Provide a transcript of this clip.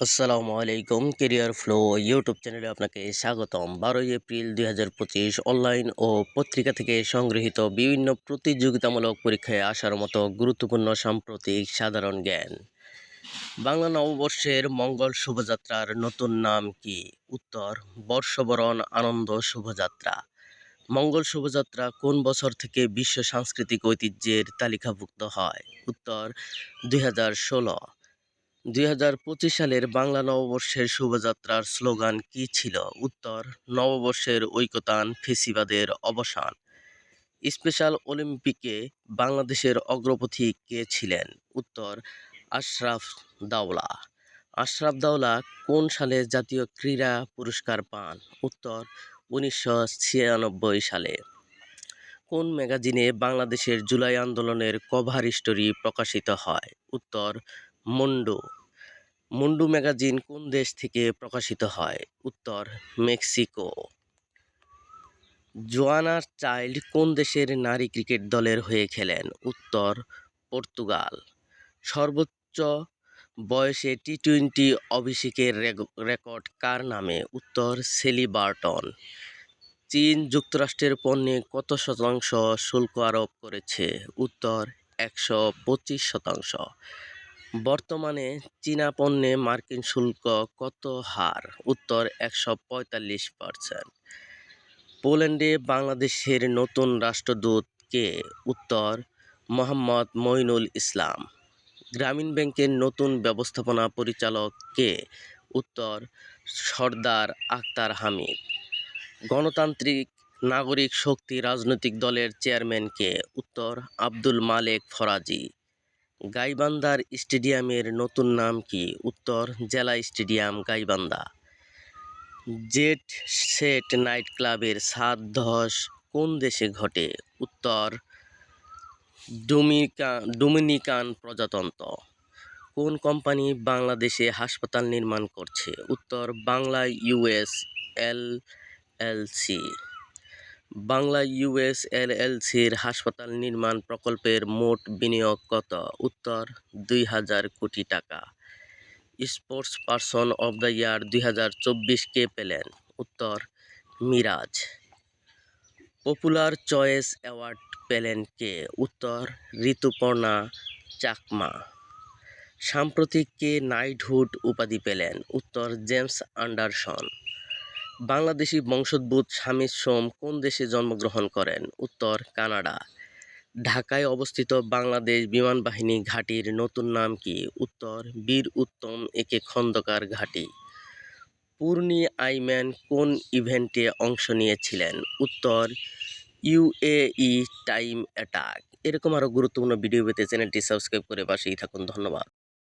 আসসালামু আলাইকুম। Career flow YouTube চ্যানেলে আপনাকে স্বাগতম। বারোই এপ্রিল দুই হাজার পঁচিশ অনলাইন ও পত্রিকা থেকে সংগৃহীত বিভিন্ন প্রতিযোগিতামূলক পরীক্ষায় আসার মতো গুরুত্বপূর্ণ সাম্প্রতিক সাধারণ জ্ঞান। বাংলা নববর্ষের মঙ্গল শোভাযাত্রার নতুন নাম কি? উত্তর, বর্ষবরণ আনন্দ শোভাযাত্রা। মঙ্গল শোভাযাত্রা কোন বছর থেকে বিশ্ব সাংস্কৃতিক ঐতিহ্যের তালিকাভুক্ত হয়? উত্তর, দুই হাজার ষোলো। দুই হাজার পঁচিশ সালের বাংলা নববর্ষের শোভাযাত্রার স্লোগান কী ছিল? উত্তর, নববর্ষের ঐকতান ফেসিবাদের অবসান। স্পেশাল অলিম্পিকে বাংলাদেশের অগ্রপথি কে ছিলেন? উত্তর, আশরাফ দাওলা। আশরাফ দাওলা কোন সালে জাতীয় ক্রীড়া পুরস্কার পান? উত্তর, উনিশশো ছিয়ানব্বই সালে। কোন ম্যাগাজিনে বাংলাদেশের জুলাই আন্দোলনের কভার স্টোরি প্রকাশিত হয়? উত্তর, মুন্ডু। মুন্ডু ম্যাগাজিন কোন দেশ থেকে প্রকাশিত হয়? উত্তর, মেক্সিকো। জোয়ানার চাইল্ড কোন দেশের নারী ক্রিকেট দলের হয়ে খেলেন? উত্তর, পর্তুগাল। সর্বোচ্চ বয়সে টি টোয়েন্টি অভিষেকের রেকর্ড কার নামে? উত্তর, সেলি বার্টন। চীন যুক্তরাষ্ট্রের পণ্যে কত শতাংশ শুল্ক আরোপ করেছে? উত্তর, একশো পঁচিশ শতাংশ। বর্তমানে চীনা পণ্যে মার্কিন শুল্ক কত হার? উত্তর একশো পঁয়তাল্লিশ পার্সেন্ট। পোল্যান্ডে বাংলাদেশের নতুন রাষ্ট্রদূত কে? উত্তর মোহাম্মদ মইনুল ইসলাম। গ্রামীণ ব্যাংকের নতুন ব্যবস্থাপনা পরিচালক কে? উত্তর সর্দার আক্তার হামিদ। গণতান্ত্রিক নাগরিক শক্তি রাজনৈতিক দলের চেয়ারম্যান কে? উত্তর আব্দুল মালেক ফরাজি। গাইবান্ধার স্টেডিয়ামের নতুন নাম কি? উত্তর, জেলা stadium Gaibandha. Jet set night ক্লাবের সাত ধস কোন দেশে ঘটে? উত্তর, ডোমিকা, ডোমিনিকান প্রজাতন্ত্র। কোন কোম্পানি বাংলাদেশে হাসপাতাল নির্মাণ করছে? উত্তর, Bangla US L LC Bangla US এলএলসির হাসপাতাল নির্মাণ প্রকল্পের মোট বিনিয়োগ কত? উত্তর, দুই হাজার কোটি টাকা। Sports person of the year দুই হাজার চব্বিশ কে পেলেন? উত্তর, মিরাজ। পপুলার চয়েস অ্যাওয়ার্ড পেলেন কে? উত্তর, ঋতুপর্ণা চাকমা। সাম্প্রতিক কে নাইটহুড উপাধি পেলেন? উত্তর, জেমস অ্যান্ডারসন বাংলাদেশি বংশোদ্ভূত স্বামী সোম কোন দেশে জন্মগ্রহণ করেন? উত্তর, কানাডা। ঢাকায় অবস্থিত বাংলাদেশ বিমান বাহিনী ঘাঁটির নতুন নাম কি? উত্তর, বীর উত্তম একে খন্দকার ঘাঁটি। পূর্ণি আইম্যান কোন ইভেন্টে অংশ নিয়েছিলেন? উত্তর, ইউএই টাইম অ্যাটাক। এরকম আরও গুরুত্বপূর্ণ ভিডিও পেতে চ্যানেলটি সাবস্ক্রাইব করে পাশেই থাকুন। ধন্যবাদ।